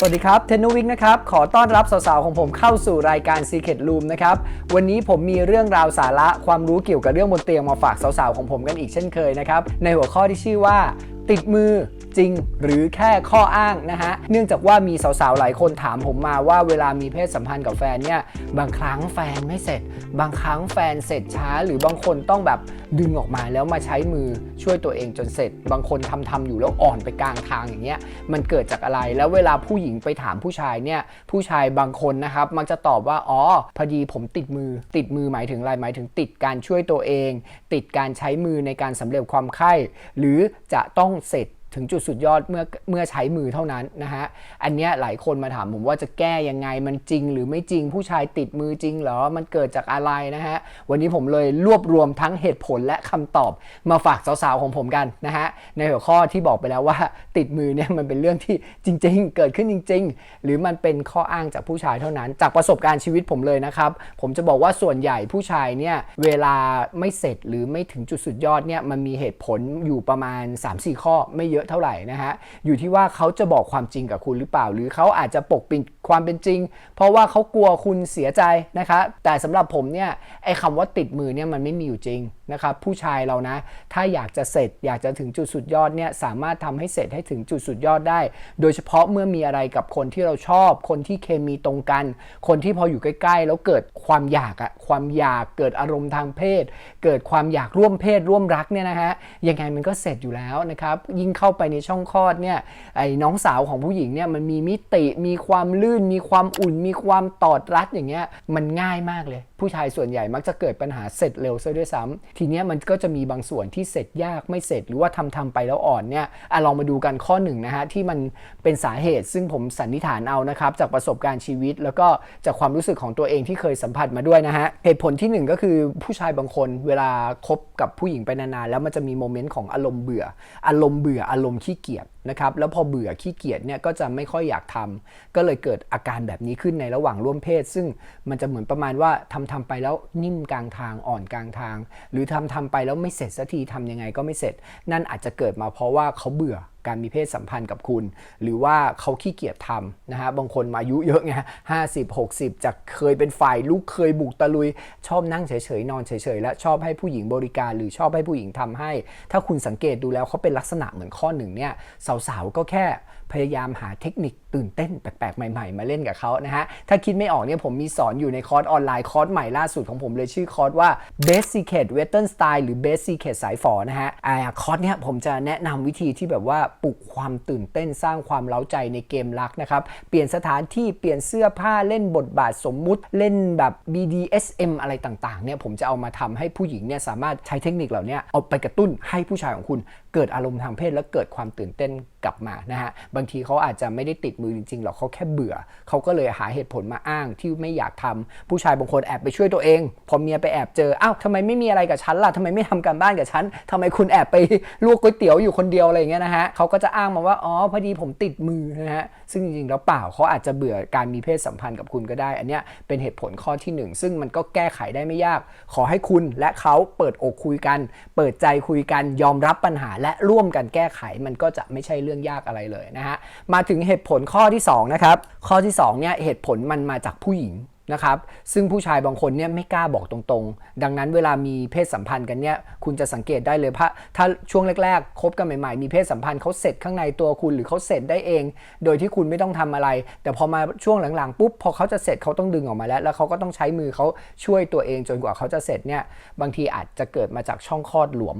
สวัสดีครับเทนนวิกนะครับ ขอต้อนรับสาวๆ ของผมเข้าสู่รายการ Secret Room นะครับ วันนี้ผมมีเรื่องราวสาระความรู้เกี่ยวกับเรื่องบนเตียงมาฝากสาวๆ ของผมกันอีกเช่นเคยนะครับ ในหัวข้อที่ชื่อว่า ติดมือจริงหรือแค่ข้ออ้างนะฮะ เนื่องจากว่ามีสาวๆ หลายคนถามผมมาว่าเวลามีเพศสัมพันธ์กับแฟนเนี่ย บางครั้งแฟนไม่เสร็จ บางครั้งแฟนเสร็จช้า หรือบางคนต้องแบบดึงออกมาแล้วมาใช้มือช่วยตัวเองจนเสร็จ บางคนทำทำๆอยู่แล้วอ่อนไปกลางทางอย่างเงี้ย มันเกิดจากอะไร แล้วเวลาผู้หญิงไปถามผู้ชายเนี่ย ผู้ชายบางคนนะครับมักจะตอบว่า อ๋อ พอดีผมติดมือ ติดมือหมายถึงอะไร หมายถึงติดการช่วยตัวเอง ติดการใช้มือในการสำเร็จความใคร่หรือจะต้องเสร็จ ถึงจุดสุดยอดเมื่อเมื่อใช้มือเท่านั้นนะฮะ อันเนี้ยหลายคนมาถามผมว่าจะแก้ยังไงมันจริงหรือไม่จริงผู้ชายติดมือจริงเหรอ มันเกิดจากอะไรนะฮะ วันนี้ผมเลยรวบรวมทั้งเหตุผลและคำตอบมาฝากสาวๆของผมกันนะฮะ ในหัวข้อที่บอกไปแล้วว่าติดมือเนี่ยมันเป็นเรื่องที่จริง ๆ เกิดขึ้นจริง ๆ หรือมันเป็นข้ออ้างจากผู้ชายเท่านั้น จากประสบการณ์ชีวิตผมเลยนะครับ ผมจะบอกว่าส่วนใหญ่ผู้ชายเนี่ยเวลาไม่เสร็จหรือไม่ถึงจุดสุดยอดเนี่ยมันมีเหตุผลอยู่ประมาณ 3-4 ข้อไม่เยอะเท่าไหร่นะฮะอยู่ที่ว่าเขาจะบอกความจริงกับคุณหรือเปล่า หรือเขาอาจจะปกปิดความเป็นจริง เพราะว่าเขากลัวคุณเสียใจนะคะแต่สำหรับผมเนี่ยไอ้คำว่าติดมือเนี่ยมันไม่มีอยู่จริง นะครับผู้ชายเรานะ ถ้าอยากจะเสร็จอยากจะถึงจุดสุดยอดเนี่ยสามารถทำให้เสร็จให้ถึงจุดสุดยอดได้ โดยเฉพาะเมื่อมีอะไรกับคนที่เราชอบ คนที่เคมีตรงกัน คนที่พออยู่ใกล้ ๆ แล้วเกิดความอยากอะความอยากเกิดอารมณ์ทางเพศ เกิดความอยากร่วมเพศร่วมรักเนี่ยนะฮะยังไงมันก็เสร็จอยู่แล้วนะครับยิ่งเข้าไปในช่องคลอดเนี่ยไอ้น้องสาวของผู้หญิงเนี่ยมันมีมิติมีความลื่น มีความอุ่น มีความตอดรัดอย่างเงี้ยมันง่ายมากเลย ผู้ชายส่วนใหญ่มักจะเกิดปัญหาเสร็จเร็วซะด้วยซ้ำทีเนี้ยมันก็จะมีบางส่วนที่เสร็จยากไม่เสร็จหรือว่าทำทำไปแล้วอ่อนเนี่ยอะลองมาดูกันข้อหนึ่งนะฮะที่มันเป็นสาเหตุ ซึ่งผมสันนิษฐานเอานะครับจากประสบการณ์ชีวิต แล้วก็จากความรู้สึกของตัวเองที่เคยสัมผัสมาด้วยนะฮะเหตุผลที่หนึ่งก็คือผู้ชายบางคนเวลาคบ กับผู้หญิงไปนานๆแล้วมันจะมีโมเมนต์ของอารมณ์เบื่อ อารมณ์เบื่ออารมณ์ขี้เกียจนะครับแล้วพอเบื่อขี้เกียจเนี่ยก็จะไม่ค่อยอยากทำก็เลยเกิดอาการแบบนี้ขึ้นในระหว่างร่วมเพศ ซึ่งมันจะเหมือนประมาณว่าทำทำไปแล้วนิ่มกลางทางอ่อนกลางทาง หรือทำทำไปแล้วไม่เสร็จสักทีทำยังไงก็ไม่เสร็จ นั่นอาจจะเกิดมาเพราะว่าเขาเบื่อการมีเพศสัมพันธ์กับคุณ หรือว่าเขาขี้เกียจทำนะฮะบางคนมาอายุเยอะไงห้าสิบหกสิบจากเคยเป็นฝ่ายลูกเคยบุกตะลุย ชอบนั่งเฉยๆนอนเฉยๆและชอบให้ผู้หญิงบริการหรือชอบให้ผู้หญิงทำให้ ถ้าคุณสังเกตดูแล้วเขาเป็นลักษณะเหมือนข้อหนึ่งเนี่ยสาวๆก็แค่พยายามหาเทคนิคตื่นเต้นแปลกๆ ใหม่ ๆ มาเล่นกับเขานะฮะ ถ้าคิดไม่ออกเนี่ยผมมีสอนอยู่ในคอร์สออนไลน์คอร์สใหม่ล่าสุดของผมเลยชื่อคอร์สว่า Best Secret Western Style หรือ Best Secret สายฝอนะฮะอ่าคอร์สเนี้ยผมจะแนะนำวิธีที่แบบว่าปลุกความตื่นเต้นสร้างความเล้าใจในเกมรักนะครับ เปลี่ยนสถานที่เปลี่ยนเสื้อผ้าเล่นบทบาทสมมุติเล่นแบบ BDSM อะไรต่างๆเนี่ยผมจะเอามาทำให้ผู้หญิงเนี่ยสามารถใช้เทคนิคเหล่านี้เอาไปกระตุ้นให้ผู้ชายของคุณ เกิดอารมณ์ทางเพศและเกิดความตื่นเต้นกลับมานะฮะบางทีเขาอาจจะไม่ได้ติดมือจริงๆหรอกเขาแค่เบื่อเขาก็เลยหาเหตุผลมาอ้างที่ไม่อยากทำผู้ชายบางคนแอบไปช่วยตัวเอง พอเมียไปแอบเจออ้าวทำไมไม่มีอะไรกับฉันล่ะทำไมไม่ทำการบ้านกับฉันทำไมคุณแอบไปลวกก๋วยเตี๋ยวอยู่คนเดียวอะไรอย่างเงี้ยนะฮะเขาก็จะอ้างมาว่าอ๋อพอดีผมติดมือนะฮะซึ่งจริงๆแล้วเปล่าเขาอาจจะเบื่อการมีเพศสัมพันธ์กับคุณก็ได้ อันเนี้ยเป็นเหตุผลข้อที่หนึ่งซึ่งมันก็แก้ไขได้ไม่ยาก ขอให้คุณและเขาเปิดอกคุยกัน เปิดใจคุยกันยอมรับปัญหาและร่วมกันแก้ไขมันก็จะไม่ใช่เรื่องยากอะไรเลยนะฮะมาถึงเหตุผลข้อที่สองนะครับข้อที่สองเนี่ยเหตุผลมันมาจากผู้หญิงนะครับซึ่งผู้ชายบางคนเนี่ยไม่กล้าบอกตรงๆ ดังนั้นเวลามีเพศสัมพันธ์กันเนี่ยคุณจะสังเกตได้เลยพระถ้าช่วงแรกๆคบกันใหม่ๆ มีเพศสัมพันธ์เขาเสร็จข้างในตัวคุณหรือเขาเสร็จได้เอง โดยที่คุณไม่ต้องทำอะไร แต่พอมาช่วงหลังๆปุ๊บพอเขาจะเสร็จเขาต้องดึงออกมาแล้ว แล้วเขาก็ต้องใช้มือเขาช่วยตัวเองจนกว่าเขาจะเสร็จเนี่ยบางทีอาจจะเกิดมาจากช่องคลอดหลวม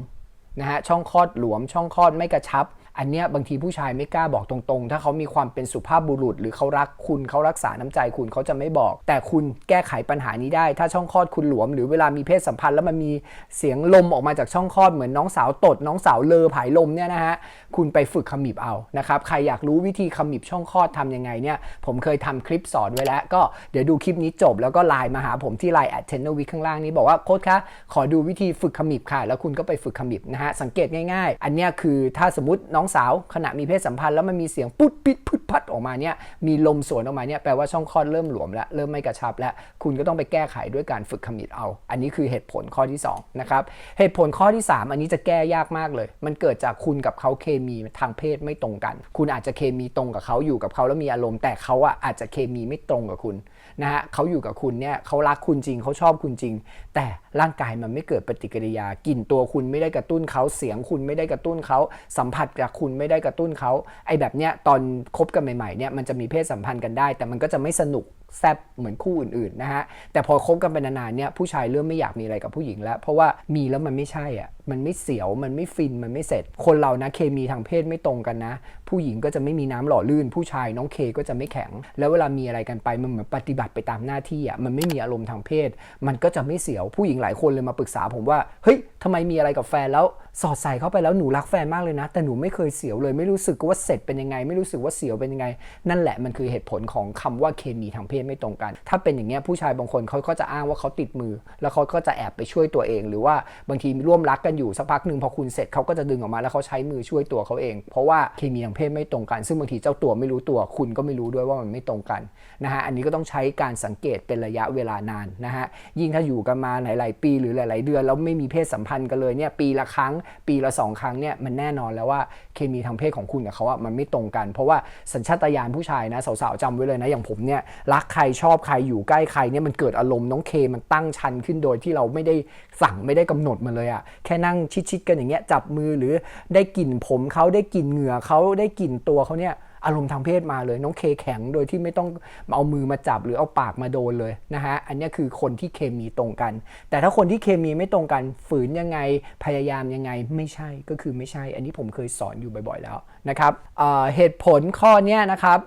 นะฮะช่องคลอดหลวมช่องคลอดไม่กระชับ อันเนี้ยบางทีผู้ชายไม่กล้าบอกตรงๆ ถ้าเขามีความเป็นสุภาพบุรุษ หรือเขารักคุณเขารักษาน้ำใจคุณเขาจะไม่บอก แต่คุณแก้ไขปัญหานี้ได้ ถ้าช่องคลอดคุณหลวม หรือเวลามีเพศสัมพันธ์แล้วมันมีเสียงลมออกมาจากช่องคลอดเหมือนน้องสาวตด น้องสาวเลอผายลมเนี่ยนะฮะคุณไปฝึกขมิบเอานะครับใครอยากรู้วิธีขมิบช่องคลอดทำยังไงเนี่ยผมเคยทำคลิปสอนไว้แล้ว ก็เดี๋ยวดูคลิปนี้จบแล้วก็ไลน์มาหาผมที่ไลน์ at t e n o w i ข้างล่างนี้บอกว่าโค้ชคะขอดูวิธีฝึกขมิบค่ะ แล้วคุณก็ไปฝึกขมิบนะฮะสังเกตง่าย ๆ อันเนี้ยคือถ้าสมมติน้องสาวขณะมีเพศสัมพันธ์แล้วมันมีเสียงปุ๊ดปิดพุดพัดออกมาเนี่ยมีลมสวนออกมาเนี่ยแปลว่าช่องคลอดเริ่มหลวมแล้วเริ่มไม่กระชับแล้วคุณก็ต้องไปแก้ไขด้วยการฝึกขมิดเอา อันนี้คือเหตุผลข้อที่2นะครับเหตุผลข้อที่ 3 อันนี้จะแก้ยากมากเลย มันเกิดจากคุณกับเขาเคมีทางเพศไม่ตรงกัน คุณอาจจะเคมีตรงกับเขาอยู่กับเขาแล้วมีอารมณ์แต่เขาอะอาจจะเคมีไม่ตรงกับคุณนะฮะเขาอยู่กับคุณเนี่ยเขารักคุณจริงเขาชอบคุณจริง แต่ร่างกายมันไม่เกิดปฏิกิริยากลิ่นตัวคุณไม่ได้กระตุ้นเขาเสียงคุณไม่ได้กระตุ้นเขาสัมผัสกับคุณไม่ได้กระตุ้นเขาไอ้แบบเนี้ยตอนคบกันใหม่ๆเนี่ยมันจะมีเพศสัมพันธ์กันได้ แต่มันก็จะไม่สนุกแซบเหมือนคู่อื่นๆนะฮะแต่พอคบกันไปนานๆเนี่ยผู้ชายเริ่มไม่อยากมีอะไรกับผู้หญิงแล้ว เพราะว่ามีแล้วมันไม่ใช่อะมันไม่เสียวมันไม่ฟินมันไม่เสร็จ คนเรานะเคมีทางเพศไม่ตรงกันนะ ผู้หญิงก็จะไม่มีน้ำหล่อลื่น ผู้ชายน้องเคก็จะไม่แข็ง แล้วเวลามีอะไรกันไปมันเหมือนปฏิบัติไปตามหน้าที่อะมันไม่มีอารมณ์ทางเพศ มันก็จะไม่เสียวผู้หญิงหลายคนเลยมาปรึกษาผมว่าเฮ้ยทำไมมีอะไรกับแฟนแล้วสอดใส่เข้าไปแล้วหนูรักแฟนมากเลยนะ แต่หนูไม่เคยเสียวเลยไม่รู้สึกว่าเสร็จเป็นยังไง ไม่รู้สึกว่าเสียวเป็นยังไง นั่นแหละมันคือเหตุผลของคำว่าเคมีทางเพศไม่ตรงกัน ถ้าเป็นอย่างเงี้ยผู้ชายบางคนเขาก็จะอ้างว่าเขาติดมือ แล้วเขาก็จะแอบไปช่วยตัวเอง หรือว่าบางทีร่วมรักกันอยู่สักพักหนึ่งพอคุณเสร็จเขาก็จะดึงออกมาแล้วเขาใช้มือช่วยตัวเขาเอง เพราะว่าเคมีทางเพศไม่ตรงกัน ซึ่งบางทีเจ้าตัวไม่รู้ตัวคุณก็ไม่รู้ด้วยว่ามันไม่ตรงกันนะฮะอันนี้ก็ต้องใช้การสังเกตเป็นระยะเวลานานนะฮะยิ่งถ้าอยู่กันมาหลาย ๆ ปีหรือหลาย ๆ เดือนแล้วไม่มีเพศสัมพันธ์กันเลยเนี่ยปีละครั้ง ปีละสองครั้งเนี่ยมันแน่นอนแล้วว่าเคมีทางเพศของคุณกับเขาอะมันไม่ตรงกัน เพราะว่าสัญชาตญาณผู้ชายนะสาว ๆจำไว้เลยนะอย่างผมเนี่ยรักใครชอบใครอยู่ใกล้ใครเนี่ยมันเกิดอารมณ์น้องเคมันตั้งชันขึ้นโดยที่เราไม่ได้สั่งไม่ได้กำหนดมาเลยอะแค่นั่งชิดๆกันอย่างเงี้ยจับมือหรือได้กลิ่นผมเขาได้กลิ่นเหงื่อเขาได้กลิ่นตัวเขาเนี่ย อารมณ์ทางเพศมาเลย น้องเคแข็งโดยที่ไม่ต้องเอามือมาจับหรือเอาปากมาโดนเลยนะฮะอันนี้คือคนที่เคมีตรงกัน แต่ถ้าคนที่เคมีไม่ตรงกันฝืนยังไงพยายามยังไงไม่ใช่ก็คือไม่ใช่ อันนี้ผมเคยสอนอยู่บ่อยๆแล้วนะครับเเหตุผลข้อนี้นะครับ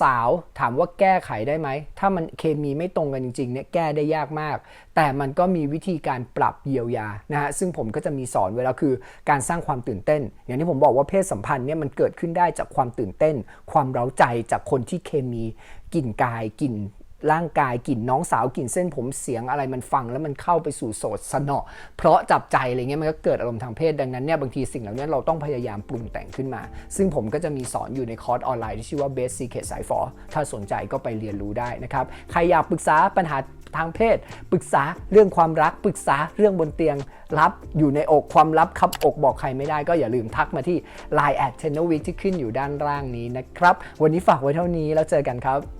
สาวๆถามว่าแก้ไขได้ไหมถ้ามันเคมีไม่ตรงกันจริงๆเนี่ยแก้ได้ยากมาก แต่มันก็มีวิธีการปรับเยียวยานะฮะซึ่งผมก็จะมีสอนไว้แล้วคือการสร้างความตื่นเต้น อย่างที่ผมบอกว่าเพศสัมพันธ์เนี่ยมันเกิดขึ้นได้จากความตื่นเต้นความเร้าใจจากคนที่เคมีกลิ่นกายกลิ่น ร่างกายกลิ่นน้องสาวกลิ่นเส้นผมเสียงอะไรมันฟังแล้วมันเข้าไปสู่โสดสนอเพราะจับใจอะไรเงี้ยมันก็เกิดอารมณ์ทางเพศดังนั้นเนี่ยบางทีสิ่งเหล่านี้เราต้องพยายามปรุงแต่งขึ้นมา ซึ่งผมก็จะมีสอนอยู่ในคอร์สออนไลน์ที่ชื่อว่า Best Secret สายฟอถ้าสนใจก็ไปเรียนรู้ได้นะครับ ใครอยากปรึกษาปัญหาทางเพศ ปรึกษาเรื่องความรัก ปรึกษาเรื่องบนเตียงลับอยู่ในอกความลับครับอกบอกใครไม่ได้ก็อย่าลืมทักมาที่ Line at t e n o w e e k ที่ขึ้นอยู่ด้านล่างนี้นะครับ วันนี้ฝากไว้เท่านี้แล้วเจอกันครับ